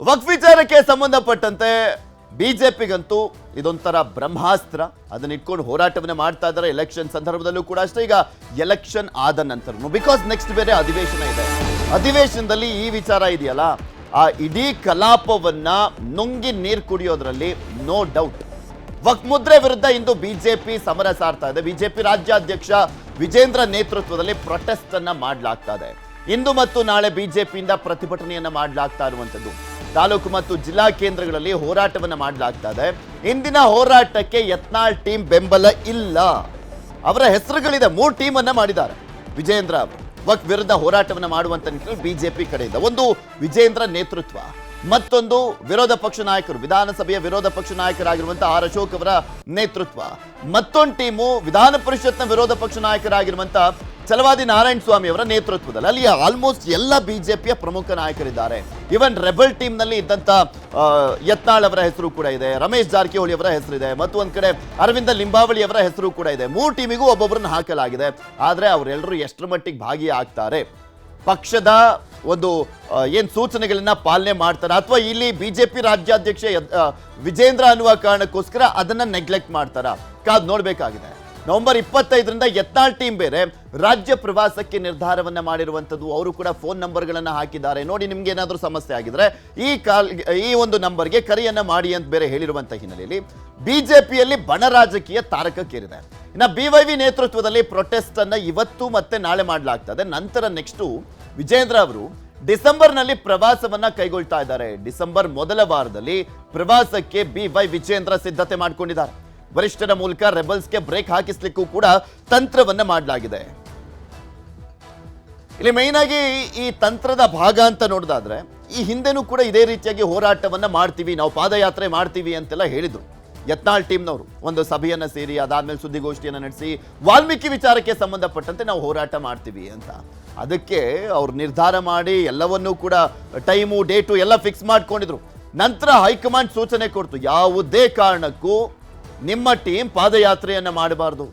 ವಕ್ಫ್ ವಿಚಾರಕ್ಕೆ ಸಂಬಂಧಪಟ್ಟಂತೆ ಬಿಜೆಪಿಗಂತೂ ಇದೊಂಥರ ಬ್ರಹ್ಮಾಸ್ತ್ರ. ಅದನ್ನ ಇಟ್ಕೊಂಡು ಹೋರಾಟವನ್ನ ಮಾಡ್ತಾ ಇದ್ದಾರೆ ಎಲೆಕ್ಷನ್ ಸಂದರ್ಭದಲ್ಲೂ ಕೂಡ ಅಷ್ಟೇ. ಈಗ ಎಲೆಕ್ಷನ್ ಆದ ನಂತರ ಬಿಕಾಸ್ ನೆಕ್ಸ್ಟ್ ಬೇರೆ ಅಧಿವೇಶನ ಇದೆ. ಅಧಿವೇಶನದಲ್ಲಿ ಈ ವಿಚಾರ ಇದೆಯಲ್ಲ, ಆ ಇಡೀ ಕಲಾಪವನ್ನ ನುಂಗಿ ನೀರು ಕುಡಿಯೋದ್ರಲ್ಲಿ ನೋ ಡೌಟ್ ವಕ್ ಮುದ್ರೆ ವಿರುದ್ಧ ಇಂದು ಬಿಜೆಪಿ ಸಮರ ಸಾರ್ತಾ ಇದೆ. ಬಿಜೆಪಿ ರಾಜ್ಯಾಧ್ಯಕ್ಷ ವಿಜೇಂದ್ರ ನೇತೃತ್ವದಲ್ಲಿ ಪ್ರೊಟೆಸ್ಟ್ ಅನ್ನ ಮಾಡಲಾಗ್ತಾ ಇದೆ. ಇಂದು ಮತ್ತು ನಾಳೆ ಬಿಜೆಪಿಯಿಂದ ಪ್ರತಿಭಟನೆಯನ್ನ ಮಾಡಲಾಗ್ತಾ ಇರುವಂತದ್ದು ತಾಲೂಕು ಮತ್ತು ಜಿಲ್ಲಾ ಕೇಂದ್ರಗಳಲ್ಲಿ ಹೋರಾಟವನ್ನ ಮಾಡಲಾಗ್ತಾ ಇದೆ ಇಂದಿನ ಹೋರಾಟಕ್ಕೆ ಯತ್ನಾಳ್ ಟೀಮ್ ಬೆಂಬಲ ಇಲ್ಲ. ಅವರ ಹೆಸರುಗಳಿದೆ, ಮೂರು ಟೀಮ್ ಅನ್ನ ಮಾಡಿದ್ದಾರೆ. ವಿಜೇಂದ್ರ ವಕ್ ವಿರುದ್ಧ ಹೋರಾಟವನ್ನ ಮಾಡುವಂತ ನಿಟ್ಟಿನಲ್ಲಿ ಬಿಜೆಪಿ ಕಡೆಯಿಂದ ಒಂದು ವಿಜೇಂದ್ರ ನೇತೃತ್ವ, ಮತ್ತೊಂದು ವಿರೋಧ ಪಕ್ಷ ನಾಯಕರು, ವಿಧಾನಸಭೆಯ ವಿರೋಧ ಪಕ್ಷ ನಾಯಕರಾಗಿರುವಂತಹ ಆರ್ ಅಶೋಕ್ ಅವರ ನೇತೃತ್ವ, ಮತ್ತೊಂದು ಟೀಮು ವಿಧಾನ ಪರಿಷತ್ನ ವಿರೋಧ ಪಕ್ಷ ನಾಯಕರಾಗಿರುವಂತಹ ಛಲವಾದಿ ನಾರಾಯಣ ಸ್ವಾಮಿ ಅವರ ನೇತೃತ್ವದಲ್ಲಿ ಅಲ್ಲಿ ಆಲ್ಮೋಸ್ಟ್ ಎಲ್ಲ ಬಿಜೆಪಿಯ ಪ್ರಮುಖ ನಾಯಕರಿದ್ದಾರೆ. ಇವನ್ ರೆಬಲ್ ಟೀಮ್ನಲ್ಲಿ ಇದ್ದಂತ ಯತ್ನಾಳ್ ಅವರ ಹೆಸರು ಕೂಡ ಇದೆ, ರಮೇಶ್ ಜಾರಕಿಹೊಳಿ ಅವರ ಹೆಸರಿದೆ, ಮತ್ತು ಒಂದ್ ಕಡೆ ಅರವಿಂದ ಲಿಂಬಾವಳಿ ಅವರ ಹೆಸರು ಕೂಡ ಇದೆ. ಮೂರು ಟೀಮಿಗೂ ಒಬ್ಬೊಬ್ಬರನ್ನ ಹಾಕಲಾಗಿದೆ. ಆದ್ರೆ ಅವರೆಲ್ಲರೂ ಎಷ್ಟರ ಮಟ್ಟಿಗೆ ಭಾಗಿಯಾಗ್ತಾರೆ? ಪಕ್ಷದ ಒಂದು ಏನು ಸೂಚನೆಗಳನ್ನ ಪಾಲನೆ ಮಾಡ್ತಾರೆ? ಅಥವಾ ಇಲ್ಲಿ ಬಿಜೆಪಿ ರಾಜ್ಯಾಧ್ಯಕ್ಷ ವಿಜೇಂದ್ರ ಅನ್ನುವ ಕಾರಣಕ್ಕೋಸ್ಕರ ಅದನ್ನ ನೆಗ್ಲೆಕ್ಟ್ ಮಾಡ್ತಾರ? ಕಾದ್ ನೋಡ್ಬೇಕಾಗಿದೆ. ನವೆಂಬರ್ ಇಪ್ಪತ್ತೈದರಿಂದ ಯತ್ನಾಳ್ ಟೀಮ್ ಬೇರೆ, ರಾಜ್ಯ ಪ್ರವಾಸಕ್ಕೆ ನಿರ್ಧಾರವನ್ನ ಮಾಡಿರುವಂಥದ್ದು ಅವರು ಕೂಡ ಫೋನ್ ನಂಬರ್ಗಳನ್ನ ಹಾಕಿದ್ದಾರೆ. ನೋಡಿ, ನಿಮ್ಗೆ ಏನಾದರೂ ಸಮಸ್ಯೆ ಆಗಿದ್ರೆ ಈ ಕಾಲ್, ಈ ಒಂದು ನಂಬರ್ಗೆ ಕರೆಯನ್ನ ಮಾಡಿ ಅಂತ ಬೇರೆ ಹೇಳಿರುವಂತ ಹಿನ್ನೆಲೆಯಲ್ಲಿ ಬಿಜೆಪಿಯಲ್ಲಿ ಬಣ ರಾಜಕೀಯ ತಾರಕಕ್ಕೇರಿದೆ. ವೈ ವಿ ನೇತೃತ್ವದಲ್ಲಿ ಪ್ರೊಟೆಸ್ಟ್ ಅನ್ನ ಇವತ್ತು ಮತ್ತೆ ನಾಳೆ ಮಾಡಲಾಗ್ತದೆ. ನಂತರ ನೆಕ್ಸ್ಟು ವಿಜೇಂದ್ರ ಅವರು ಡಿಸೆಂಬರ್ನಲ್ಲಿ ಪ್ರವಾಸವನ್ನ ಕೈಗೊಳ್ತಾ ಇದ್ದಾರೆ. ಡಿಸೆಂಬರ್ ಮೊದಲ ವಾರದಲ್ಲಿ ಪ್ರವಾಸಕ್ಕೆ ಬಿ ವೈ ವಿಜೇಂದ್ರ ಸಿದ್ಧತೆ ಮಾಡಿಕೊಂಡಿದ್ದಾರೆ. ವರಿಷ್ಠರ ಮೂಲಕ ರೆಬಲ್ಸ್ಗೆ ಬ್ರೇಕ್ ಹಾಕಿಸ್ಲಿಕ್ಕೂ ಕೂಡ ತಂತ್ರವನ್ನ ಮಾಡಲಾಗಿದೆ. ಇಲ್ಲಿ ಮೈನ್ ಆಗಿ ಈ ತಂತ್ರದ ಭಾಗ ಅಂತ ನೋಡೋದಾದ್ರೆ, ಈ ಹಿಂದೆನೂ ಕೂಡ ಇದೇ ರೀತಿಯಾಗಿ ಹೋರಾಟವನ್ನ ಮಾಡ್ತೀವಿ, ನಾವು ಪಾದಯಾತ್ರೆ ಮಾಡ್ತೀವಿ ಅಂತೆಲ್ಲ ಹೇಳಿದ್ರು. ಯತ್ನಾಳ್ ಟೀಮ್ನವರು, ಒಂದು ಸಭೆಯನ್ನ ಸೇರಿ, ಅದಾದ್ಮೇಲೆ ಸುದ್ದಿಗೋಷ್ಠಿಯನ್ನು ನಡೆಸಿ, ವಾಲ್ಮೀಕಿ ವಿಚಾರಕ್ಕೆ ಸಂಬಂಧಪಟ್ಟಂತೆ ನಾವು ಹೋರಾಟ ಮಾಡ್ತೀವಿ ಅಂತ. ಅದಕ್ಕೆ ಅವ್ರು ನಿರ್ಧಾರ ಮಾಡಿ, ಎಲ್ಲವನ್ನೂ ಕೂಡ ಟೈಮು, ಡೇಟು ಎಲ್ಲ ಫಿಕ್ಸ್ ಮಾಡ್ಕೊಂಡಿದ್ರು. ನಂತರ ಹೈಕಮಾಂಡ್ ಸೂಚನೆ ಕೊಡ್ತು, ಯಾವುದೇ ಕಾರಣಕ್ಕೂ ನಿಮ್ಮ ಟೀಮ್ ಪಾದಯಾತ್ರೆಯನ್ನು ಮಾಡಬಾರ್ದು.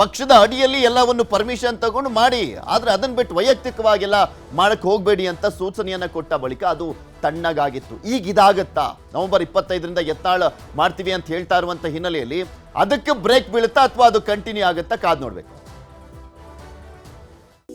ಪಕ್ಷದ ಅಡಿಯಲ್ಲಿ ಎಲ್ಲವನ್ನು ಪರ್ಮಿಷನ್ ತಗೊಂಡು ಮಾಡಿ, ಆದ್ರೆ ಅದನ್ನ ಬಿಟ್ಟು ವೈಯಕ್ತಿಕವಾಗೆಲ್ಲ ಮಾಡಕ್ಕೆ ಹೋಗಬೇಡಿ ಅಂತ ಸೂಚನೆಯನ್ನು ಕೊಟ್ಟ ಬಳಿಕ ಅದು ತಣ್ಣಗಾಗಿತ್ತು. ಈಗ ಇದಾಗತ್ತಾ? ನವೆಂಬರ್ ಇಪ್ಪತ್ತೈದರಿಂದ ಎತ್ತಾಳ ಮಾಡ್ತೀವಿ ಅಂತ ಹೇಳ್ತಾ ಇರುವಂಥ ಹಿನ್ನೆಲೆಯಲ್ಲಿ ಅದಕ್ಕೆ ಬ್ರೇಕ್ ಬೀಳುತ್ತಾ ಅಥವಾ ಅದು ಕಂಟಿನ್ಯೂ ಆಗುತ್ತಾ ಕಾದು ನೋಡ್ಬೇಕು.